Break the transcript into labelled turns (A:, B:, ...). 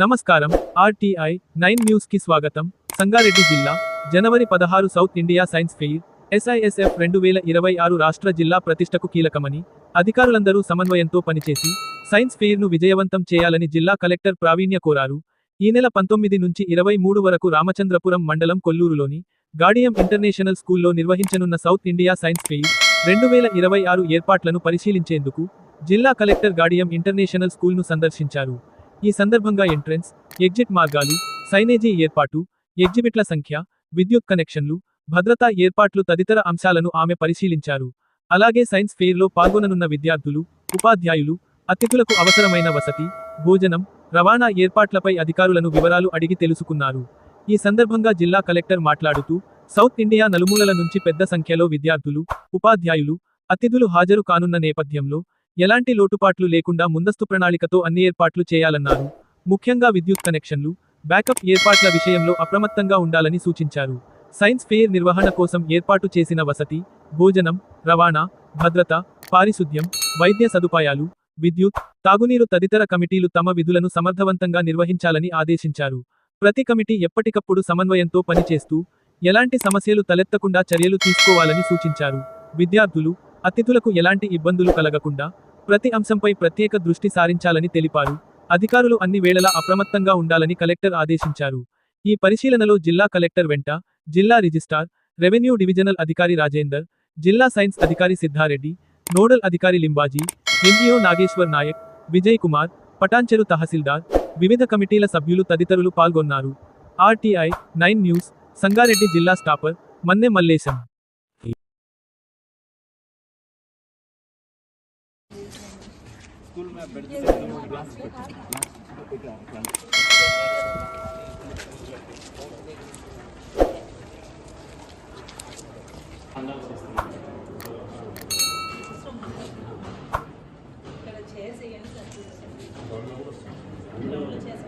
A: నమస్కారం. RTI nine న్యూస్కి స్వాగతం. సంగారెడ్డి జిల్లా జనవరి పదహారు South India science fair SISF రెండు వేల ఇరవై ఆరు రాష్ట్ర జిల్లా ప్రతిష్టకు కీలకమని అధికారులందరూ సమన్వయంతో పనిచేసి సైన్స్ ఫెయిర్ను విజయవంతం చేయాలని జిల్లా కలెక్టర్ ప్రావీణ్య కోరారు. ఈ నెల పంతొమ్మిది నుంచి ఇరవై మూడు వరకు రామచంద్రపురం మండలం కొల్లూరులోని గాడియం ఇంటర్నేషనల్ స్కూల్లో నిర్వహించనున్న సౌత్ ఇండియా సైన్స్ ఫెయిర్ రెండు వేల ఇరవై ఆరు ఏర్పాట్లను పరిశీలించేందుకు జిల్లా కలెక్టర్ గాడియం ఇంటర్నేషనల్ స్కూల్ను సందర్శించారు. ఈ సందర్భంగా ఎంట్రెన్స్ ఎగ్జిట్ మార్గాలు సైనేజీ ఏర్పాటు ఎగ్జిబిట్ల సంఖ్య విద్యుత్ కనెక్షన్లు భద్రతా ఏర్పాట్లు తదితర అంశాలను ఆమె పరిశీలించారు. అలాగే సైన్స్ ఫెయిర్లో పాల్గొననున్న విద్యార్థులు ఉపాధ్యాయులు అతిథులకు అవసరమైన వసతి భోజనం రవాణా ఏర్పాట్లపై అధికారులను వివరాలు అడిగి తెలుసుకున్నారు. ఈ సందర్భంగా జిల్లా కలెక్టర్ మాట్లాడుతూ సౌత్ ఇండియా నలుమూలల నుంచి పెద్ద సంఖ్యలో విద్యార్థులు ఉపాధ్యాయులు అతిథులు హాజరు కానున్న నేపథ్యంలో ఎలాంటి లోటుపాట్లు లేకుండా ముందస్తు ప్రణాళికతో అన్ని ఏర్పాట్లు చేయాలన్నారు. ముఖ్యంగా విద్యుత్ కనెక్షన్లు బ్యాకప్ ఏర్పాట్ల విషయంలో అప్రమత్తంగా ఉండాలని సూచించారు. సైన్స్ ఫెయిర్ నిర్వహణ కోసం ఏర్పాటు చేసిన వసతి భోజనం రవాణా భద్రత పారిశుద్ధ్యం వైద్య సదుపాయాలు విద్యుత్ తాగునీరు తదితర కమిటీలు తమ విధులను సమర్థవంతంగా నిర్వహించాలని ఆదేశించారు. ప్రతి కమిటీ ఎప్పటికప్పుడు సమన్వయంతో పనిచేస్తూ ఎలాంటి సమస్యలు తలెత్తకుండా చర్యలు తీసుకోవాలని సూచించారు. విద్యార్థులు అతిథులకు ఎలాంటి ఇబ్బందులు కలగకుండా ప్రతి అంశంపై ప్రత్యేక దృష్టి సారించాలని తెలిపారు. అధికారులు అన్ని వేళలా అప్రమత్తంగా ఉండాలని కలెక్టర్ ఆదేశించారు. ఈ పరిశీలనలో జిల్లా కలెక్టర్ వెంట జిల్లా రిజిస్ట్రార్ రెవెన్యూ డివిజనల్ అధికారి రాజేందర్ జిల్లా సైన్స్ అధికారి సిద్ధారెడ్డి నోడల్ అధికారి లింబాజీ ఎంఈఓ నాగేశ్వర్ నాయక్ విజయ్ కుమార్ పటాన్చెరు తహసీల్దార్ వివిధ కమిటీల సభ్యులు తదితరులు పాల్గొన్నారు. ఆర్టీఐ నైన్ న్యూస్ సంగారెడ్డి జిల్లా స్టాపర్ మన్నె మల్లేశం.
B: ఇక్కడ చేసి సరిపోతుంది. చేసి